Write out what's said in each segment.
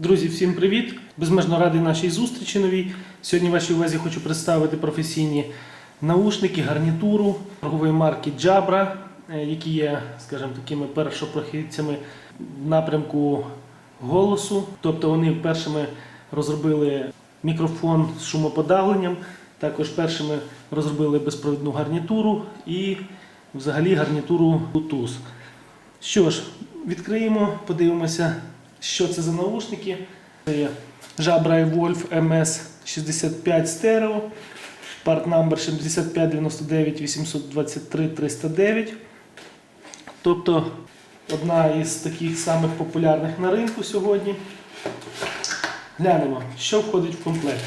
Друзі, всім привіт! Безмежно радий нашій зустрічі новій. Сьогодні вашій увазі хочу представити професійні наушники, гарнітуру торгової марки Jabra, е, які є, скажімо, такими першопрохідцями в напрямку голосу. Тобто вони першими розробили мікрофон з шумоподавленням, також першими розробили безпровідну гарнітуру і взагалі гарнітуру Bluetooth. Що ж, відкриємо, подивимося, що це за наушники. Це є Jabra Evolve MS65 Stereo, part number 7599 823 309. Тобто одна із таких самих популярних на ринку сьогодні. Глянемо, що входить в комплект.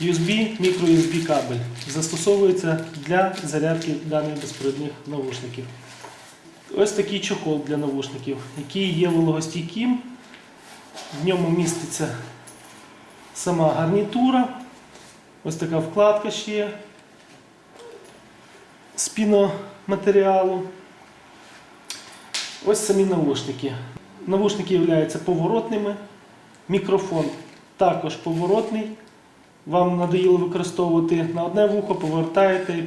USB, мікро-USB кабель. Застосовується для зарядки даних безпровідних наушників. Ось такий чохол для навушників, який є вологостійким. В ньому міститься сама гарнітура. Ось така вкладка ще є з піноматеріалу. Ось самі навушники. Навушники являються поворотними. Мікрофон також поворотний. Вам надоїло використовувати на одне вухо, повертаєте,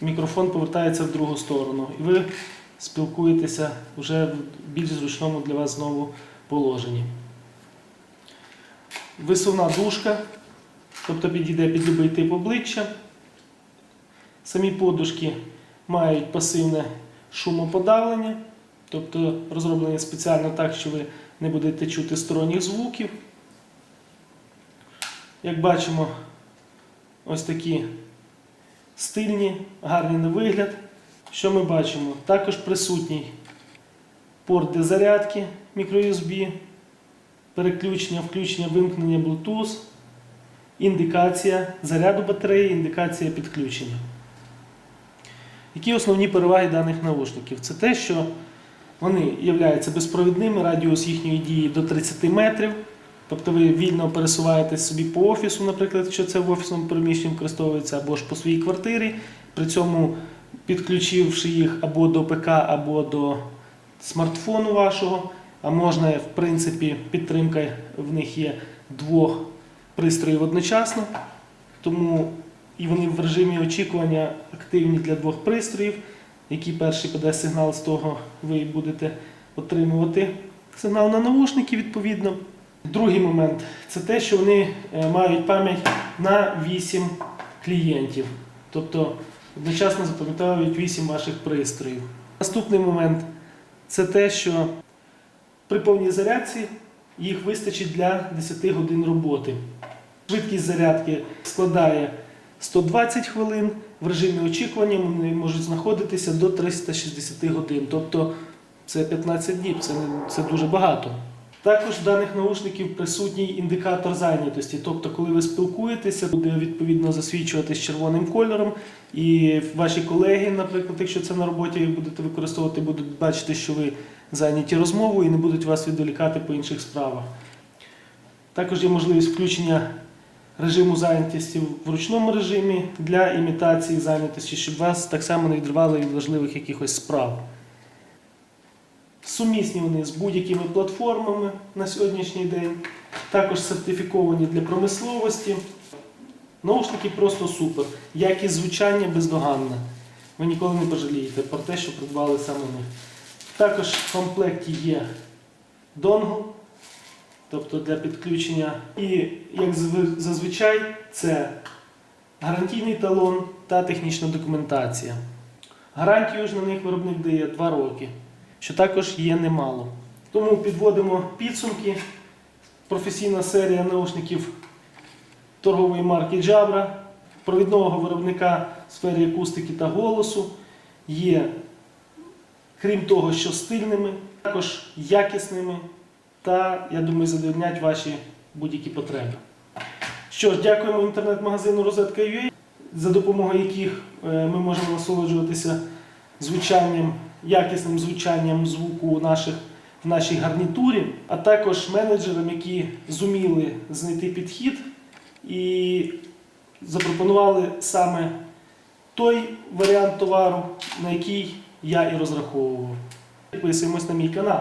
мікрофон повертається в другу сторону. І ви спілкуєтеся вже в більш зручному для вас знову положенні. Висувна дужка, тобто підійде під будь-який тип обличчя. Самі подушки мають пасивне шумоподавлення, тобто розроблені спеціально так, що ви не будете чути сторонніх звуків. Як бачимо, ось такі стильні, гарні на вигляд. Що ми бачимо? Також присутній порт для зарядки microUSB, переключення, включення, вимкнення Bluetooth, індикація заряду батареї, індикація підключення. Які основні переваги даних наушників? Це те, що вони являються безпровідними, радіус їхньої дії до 30 метрів. Тобто ви вільно пересуваєтесь собі по офісу, наприклад, якщо це в офісному приміщенні використовується, або ж по своїй квартирі. При цьому підключивши їх або до ПК, або до смартфону вашого, а можна, в принципі, підтримка в них є двох пристроїв одночасно, тому і вони в режимі очікування активні для двох пристроїв, який перший подасть сигнал з того, ви будете отримувати сигнал на наушники відповідно. Другий момент це те, що вони е, мають пам'ять на 8 клієнтів. Тобто одночасно запам'ятовують 8 ваших пристроїв. Наступний момент це те, що при повній зарядці їх вистачить для 10 годин роботи. Швидкість зарядки складає 120 хвилин. В режимі очікування вони можуть знаходитися до 360 годин. Тобто це 15 діб, це, це дуже багато. Також в даних наушників присутній індикатор зайнятості. Тобто, коли ви спілкуєтеся, буде відповідно засвідчуватись червоним кольором. І ваші колеги, наприклад, якщо це на роботі будете використовувати, будуть бачити, що ви зайняті розмовою і не будуть вас відволікати по інших справах. Також є можливість включення режиму зайнятості в ручному режимі для імітації зайнятості, щоб вас так само не відривали від важливих якихось справ. Сумісні вони з будь-якими платформами на сьогоднішній день, також сертифіковані для промисловості. Наушники просто супер. Якість звучання бездоганна. Ви ніколи не пожалієте про те, що придбали саме них. Також в комплекті є донгл, тобто для підключення. І, як зазвичай, це гарантійний талон та технічна документація. Гарантію ж на них виробник дає 2 роки, що також є немало. Тому підводимо підсумки. Професійна серія наушників торгової марки Jabra, провідного виробника в сфері акустики та голосу, є, крім того, що стильними, також якісними та, я думаю, задовольнять ваші будь-які потреби. Що ж, дякуємо інтернет-магазину Розетка.ua, за допомогою яких е, ми можемо насолоджуватися звучанням, якісним звучанням звуку наших, в нашій гарнітурі, а також менеджерам, які зуміли знайти підхід і запропонували саме той варіант товару, на який я і розраховував. Підписуємось на мій канал.